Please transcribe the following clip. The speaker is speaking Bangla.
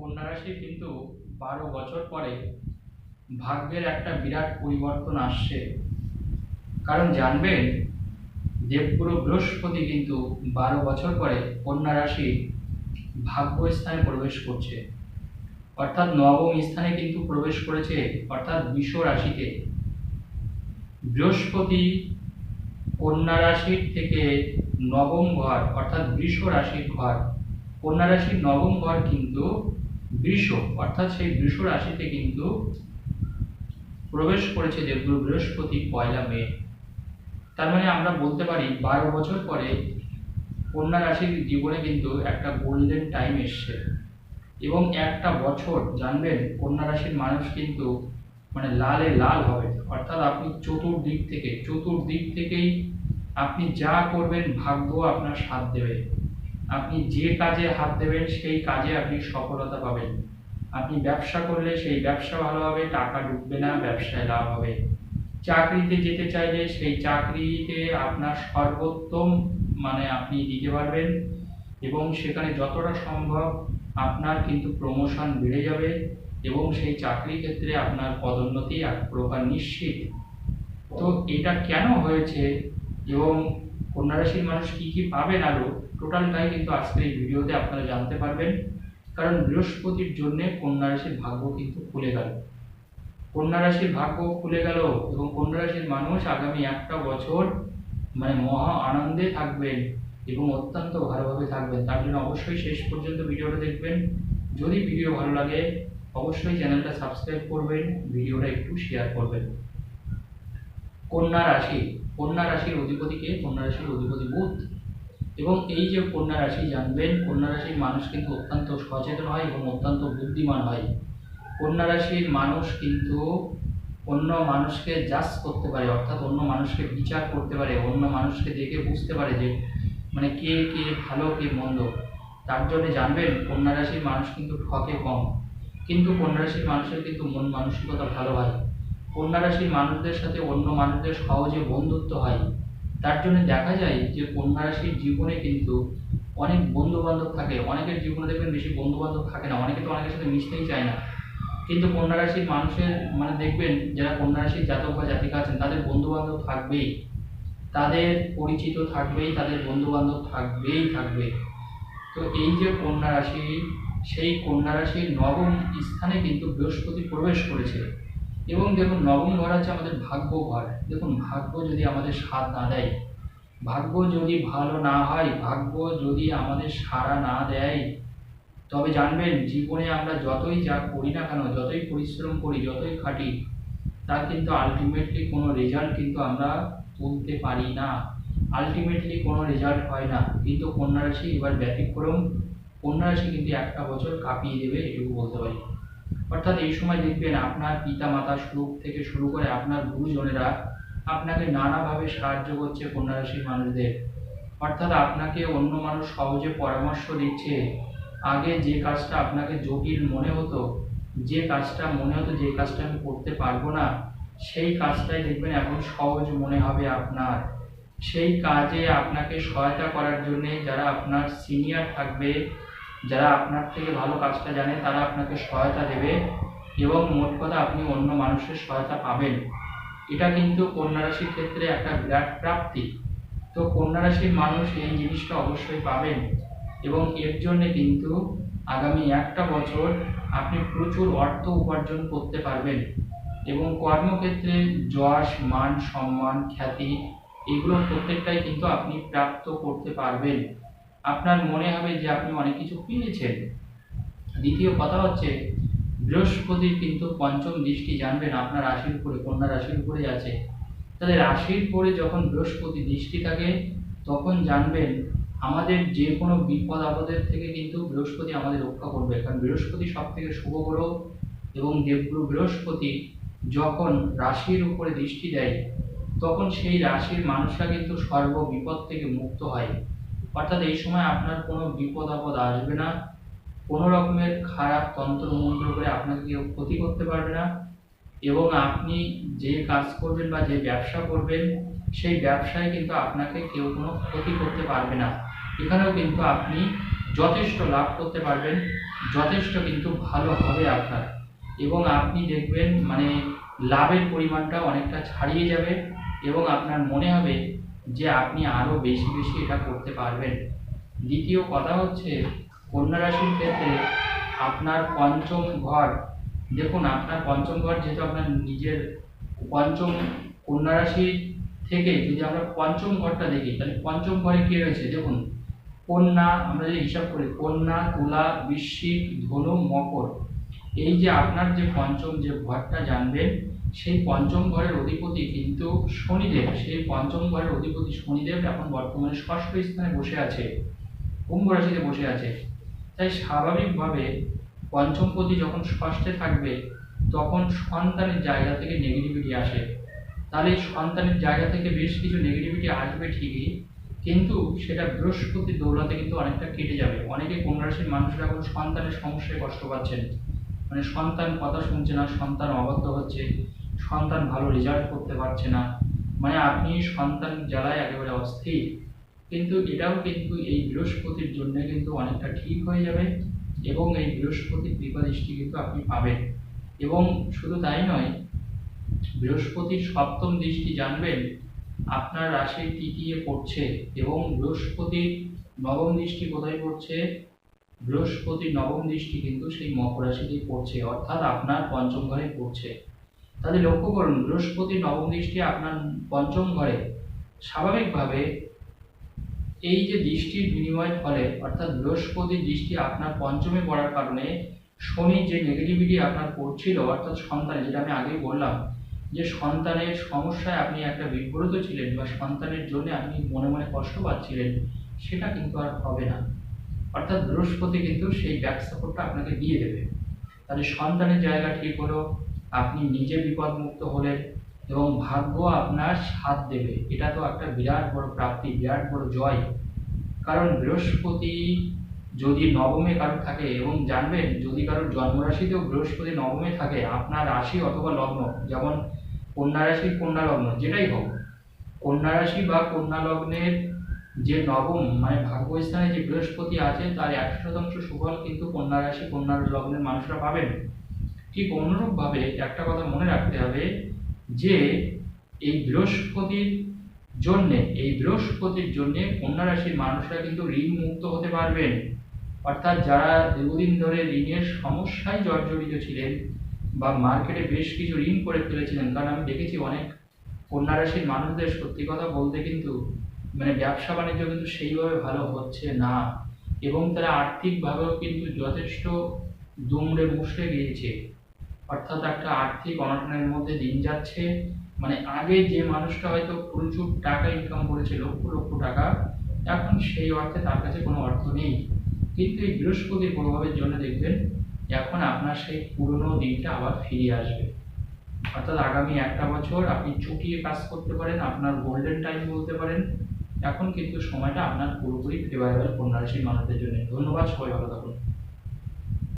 কন্যা রাশি কিন্তু বারো বছর পরে ভাগ্যের একটা বিরাট পরিবর্তন আসছে। কারণ জানবেন, দেবগুরু বৃহস্পতি কিন্তু বারো বছর পরে কন্যা রাশি ভাগ্য স্থানে প্রবেশ করছে। অর্থাৎ নবম স্থানে কিন্তু প্রবেশ করেছে, অর্থাৎ বিষ রাশিতে। বৃহস্পতি কন্যা রাশির থেকে নবম ঘর, অর্থাৎ বৃষ রাশির ঘর। কন্যা রাশির নবম ঘর কিন্তু বৃষ, অর্থাৎ সেই বৃষ রাশিতে কিন্তু প্রবেশ করেছে দেবগুরু বৃহস্পতি পয়লা মে। তার মানে আমরা বলতে পারি বারো বছর পরে কন্যা রাশির জীবনে কিন্তু একটা গোল্ডেন টাইম এসছে। এবং একটা বছর, জানবেন, কন্যা রাশির মানুষ কিন্তু মানে লালে লাল হবে। অর্থাৎ আপনি চতুর্দিক থেকে, চতুর্দিক থেকেই আপনি যা করবেন, ভাগ্য আপনার সাথ দেবে। আপনি যে কাজে হাত দেবেন, সেই কাজে আপনি সফলতা পাবেন। আপনি ব্যবসা করলে সেই ব্যবসা ভালো হবে, টাকা ডুববে না, ব্যবসায় লাভ হবে। চাকরিতে যেতে চাইলে সেই চাকরিতে আপনার সর্বোত্তম মানে আপনি দিতে পারবেন এবং সেখানে যতটা সম্ভব আপনার কিন্তু প্রমোশন বেড়ে যাবে এবং সেই চাকরি ক্ষেত্রে আপনার পদোন্নতি এক প্রকার নিশ্চিত। তো এটা কেন হয়েছে এবং কন্যা রাশির মানুষ কি কি পাবেন আরও টোটালটাই কিন্তু আজকের এই ভিডিওতে আপনারা জানতে পারবেন। কারণ বৃহস্পতির জন্যে কন্যা রাশির ভাগ্য কিন্তু খুলে গেল। কন্যা রাশির ভাগ্য খুলে গেল এবং কন্যা রাশির মানুষ আগামী একটা বছর মানে মহা আনন্দে থাকবেন এবং অত্যন্ত ভালোভাবে থাকবেন। তার জন্য অবশ্যই শেষ পর্যন্ত ভিডিওটা দেখবেন। যদি ভিডিও ভালো লাগে, অবশ্যই চ্যানেলটা সাবস্ক্রাইব করবেন, ভিডিওটা একটু শেয়ার করবেন। কন্যা রাশি কন্যা রাশির অধিপতিকে কন্যা রাশির অধিপতি বুধ। এবং এই যে কন্যা রাশি জানবেন, কন্যা রাশির মানুষ কিন্তু অত্যন্ত সচেতন হয় এবং অত্যন্ত বুদ্ধিমান হয়। কন্যা রাশির মানুষ কিন্তু অন্য মানুষকে জাজ করতে পারে, অর্থাৎ অন্য মানুষকে বিচার করতে পারে, অন্য মানুষকে দেখে বুঝতে পারে যে মানে কে কে ভালো, কে মন্দ। তার জন্য জানবেন, কন্যা রাশির মানুষ কিন্তু ঠকে কম। কিন্তু কন্যা রাশির মানুষের কিন্তু মন মানসিকতা ভালো হয়। কন্যা রাশির মানুষদের সাথে অন্য মানুষদের সহজে বন্ধুত্ব হয়। তার জন্য দেখা যায় যে কন্যা রাশির জীবনে কিন্তু অনেক বন্ধু বান্ধব থাকে। অনেকের জীবনে দেখবেন বেশি বন্ধু বান্ধব থাকে না, অনেকে তো অনেকের সাথে মিশতেই চায় না। কিন্তু কন্যা রাশির মানুষের মানে দেখবেন যারা কন্যা রাশির জাতক বা জাতিকা আছেন, তাদের বন্ধু বান্ধব থাকবেই। তাদের পরিচিত থাকবেই, তাদের বন্ধু বান্ধব থাকবেই, থাকবে। তো এই যে কন্যা রাশি সেই কন্যা রাশির নবম স্থানে কিন্তু বৃহস্পতি প্রবেশ করেছে। এবং দেখুন নবম ঘর আছে আমাদের ভাগ্য ঘর। দেখুন ভাগ্য যদি আমাদের সাথ না দেয়, ভাগ্য যদি ভালো না হয়, ভাগ্য যদি আমাদের সাড়া না দেয়, তবে জানবেন জীবনে আমরা যতই যা করি না কেন, যতই পরিশ্রম করি, যতই খাটি, তার কিন্তু আলটিমেটলি কোনো রেজাল্ট কিন্তু আমরা তুলতে পারি না। আলটিমেটলি কোনো রেজাল্ট হয় না। কিন্তু কন্যা রাশি এবার ব্যতিক্রম। কন্যা রাশি কিন্তু একটা বছর কাঁপিয়ে দেবে, এটুকু বলতে পারি। অর্থাৎ এই সময় দেখবেন আপনার পিতা মাতা শুরু থেকে শুরু করে আপনার গুরুজনেরা আপনাকে নানাভাবে সাহায্য করছে কন্যা রাশির মানুষদের। অর্থাৎ আপনাকে অন্য মানুষ সহজে পরামর্শ দিচ্ছে, আগে যে কাজটা আপনাকে জটিল মনে হতো, যে কাজটা মনে হতো, যে কাজটা আমি করতে পারব না, সেই কাজটাই দেখবেন এখন সহজ মনে হবে আপনার। সেই কাজে আপনাকে সহায়তা করার জন্য যারা আপনার সিনিয়র থাকবে যারা আপনার থেকে ভালো কাজটা জানে, তারা আপনাকে সহায়তা দেবে এবং মোট কথা আপনি অন্য মানুষের সহায়তা পাবেন। এটা কিন্তু কন্যা রাশির ক্ষেত্রে একটা বিরাট প্রাপ্তি। তো কন্যা রাশির মানুষ এই জিনিসটা অবশ্যই পাবেন এবং এর জন্যে কিন্তু আগামী একটা বছর আপনি প্রচুর অর্থ উপার্জন করতে পারবেন এবং কর্মক্ষেত্রে যশ, মান, সম্মান, খ্যাতি, এগুলো প্রত্যেকটাই কিন্তু আপনি প্রাপ্ত করতে পারবেন। আপনার মনে হবে যে আপনি অনেক কিছু পেয়েছেন দ্বিতীয় কথা হচ্ছে বৃহস্পতির কিন্তু পঞ্চম দৃষ্টি জানবেন আপনার রাশির উপরে, কন্যা রাশির উপরে আছে। তাহলে রাশির পরে যখন বৃহস্পতি দৃষ্টি থাকে, তখন জানবেন আমাদের যে কোনো বিপদ আপদের থেকে কিন্তু বৃহস্পতি আমাদের রক্ষা করবে। কারণ বৃহস্পতি সব থেকে শুভ গ্রহ এবং দেবগুরু বৃহস্পতি যখন রাশির উপরে দৃষ্টি দেয়, তখন সেই রাশির মানুষরা কিন্তু সর্ব বিপদ থেকে মুক্ত হয়। অর্থাৎ এই সময় আপনার কোনো বিপদ আপদ আসবে না। কোনো রকমের খারাপ তন্ত্র মন্ত্র করে আপনাকে কেউ ক্ষতি করতে পারবে না। এবং আপনি যে কাজ করবেন বা যে ব্যবসা করবেন, সেই ব্যবসায় কিন্তু আপনাকে কেউ কোনো ক্ষতি করতে পারবে না। এখানেও কিন্তু আপনি যথেষ্ট লাভ করতে পারবেন, যথেষ্ট কিন্তু ভালো হবে আপনার। এবং আপনি দেখবেন মানে লাভের পরিমাণটা অনেকটা ছাড়িয়ে যাবে এবং আপনার মনে হবে যে আপনি আরও বেশি বেশি এটা করতে পারবেন। দ্বিতীয় কথা হচ্ছে কন্যা রাশির ক্ষেত্রে আপনার পঞ্চম ঘর, দেখুন আপনার পঞ্চম ঘর যেহেতু আপনার নিজের পঞ্চম কন্যা রাশি থেকে যদি আমরা পঞ্চম ঘরটা দেখি, তাহলে পঞ্চম ঘরে কি রয়েছে? দেখুন, কন্যা, আমরা যদি হিসাব করি, কন্যা, তুলা, বৃশ্চিক, ধনু, মকর, এই যে আপনার যে পঞ্চম যে ঘরটা জানবেন সেই পঞ্চম ঘরের অধিপতি কিন্তু শনিদেব। সেই পঞ্চম ঘরের অধিপতি শনিদেব এখন বর্তমানে ষষ্ঠ স্থানে বসে আছে, কুম্ভ রাশিতে বসে আছে। তাই স্বাভাবিকভাবে পঞ্চমপতি যখন ষষ্ঠে থাকবে, তখন সন্তানের জায়গা থেকে নেগেটিভিটি আসে। তাহলে সন্তানের জায়গা থেকে বেশ কিছু নেগেটিভিটি আসবে ঠিকই, কিন্তু সেটা বৃহস্পতি দৌলতে কিন্তু অনেকটা কেটে যাবে। অনেকে কন্যা রাশির মানুষরা এখন সন্তানের সমস্যায় কষ্ট পাচ্ছেন। মানে সন্তান কথা শুনছে না, সন্তান অবাধ্য হচ্ছে। সন্তান ভালো রেজাল্ট করতে পারছে না। মানে আপনি সন্তান জ্বালায় একেবারে অস্থির। কিন্তু এটাও কিন্তু এই বৃহস্পতির জন্য কিন্তু অনেকটা ঠিক হয়ে যাবে এবং এই বৃহস্পতির কৃপা দৃষ্টি কিন্তু আপনি পাবেন। এবং শুধু তাই নয়, বৃহস্পতির সপ্তম দৃষ্টি জানবেন, আপনার রাশির তৃতীয় পড়ছে এবং বৃহস্পতির নবম দৃষ্টি কোথায় পড়ছে? বৃহস্পতির নবম দৃষ্টি কিন্তু সেই মকর রাশিতেই পড়ছে, অর্থাৎ আপনার পঞ্চম ঘরে পড়ছে। তাহলে লক্ষ্য করুন, বৃহস্পতি নবম দৃষ্টি আপনার পঞ্চম ঘরে। স্বাভাবিকভাবে এই যে দৃষ্টির বিনিময়ের ফলে, অর্থাৎ বৃহস্পতির দৃষ্টি আপনার পঞ্চমে পড়ার কারণে শনির যে নেগেটিভিটি আপনার পড়ছিল অর্থাৎ সন্তান যেটা আমি আগেই বললাম, যে সন্তানের সমস্যায় আপনি একটা বিব্রত ছিলেন বা সন্তানের জন্য আপনি মনে মনে কষ্ট পাচ্ছিলেন, সেটা কিন্তু আর হবে না। অর্থাৎ বৃহস্পতি কিন্তু সেই ব্যাক সাপোর্টটা আপনাকে দিয়ে দেবে। তাহলে সন্তানের জায়গা ঠিক হলো আপনি নিজে বিপদমুক্ত হলেন এবং ভাগ্য আপনার সাথ দেবে। এটা তো একটা বিরাট বড় প্রাপ্তি, বিরাট বড় জয়। কারণ বৃহস্পতি যদি নবমে কারও থাকে এবং জানবেন, যদি কারোর জন্মরাশিতেও বৃহস্পতি নবমে থাকে, আপনার রাশি অথবা লগ্ন, যেমন কন্যা রাশি, কন্যা লগ্ন, যেটাই হোক, কন্যা রাশি বা কন্যা লগ্নের যে নবম মানে ভাগ্যস্থানে যে বৃহস্পতি আছে, তার একশো শতাংশ সুফল কিন্তু কন্যা রাশি, কন্যা লগ্নের মানুষরা পাবেন। ঠিক অনুরূপভাবে একটা কথা মনে রাখতে হবে যে এই বৃহস্পতির জন্যে, এই বৃহস্পতির জন্যে কন্যা রাশির মানুষরা কিন্তু ঋণ মুক্ত হতে পারবেন। অর্থাৎ যারা দীর্ঘদিন ধরে ঋণের সমস্যায় জর্জরিত ছিলেন বা মার্কেটে বেশ কিছু ঋণ করে ফেলেছিলেন, কারণ আমি দেখেছি অনেক কন্যা রাশির মানুষদের সত্যি কথা বলতে কিন্তু মানে ব্যবসা বাণিজ্য কিন্তু সেইভাবে ভালো হচ্ছে না এবং তারা আর্থিকভাবেও কিন্তু যথেষ্ট দুমড়ে মুষড়ে গিয়েছে। অর্থাৎ একটা আর্থিক অনটনের মধ্যে দিন যাচ্ছে। মানে আগে যে মানুষটা হয়তো প্রচুর টাকা ইনকাম করেছে, লক্ষ লক্ষ টাকা, এখন সেই অর্থে তার কাছে কোনো অর্থ নেই। কিন্তু এই বৃহস্পতির প্রভাবের জন্য দেখবেন, এখন আপনার সেই পুরনো দিনটা আবার ফিরে আসবে। অর্থাৎ আগামী একটা বছর আপনি চুটিয়ে কাজ করতে পারেন, আপনার গোল্ডেন টাইম বলতে পারেন। এখন কিন্তু সময়টা আপনার পুরোপুরি ফেভারেবল কন্যা রাশির মানুষদের জন্য। ধন্যবাদ, সবাই ভালো থাকুন।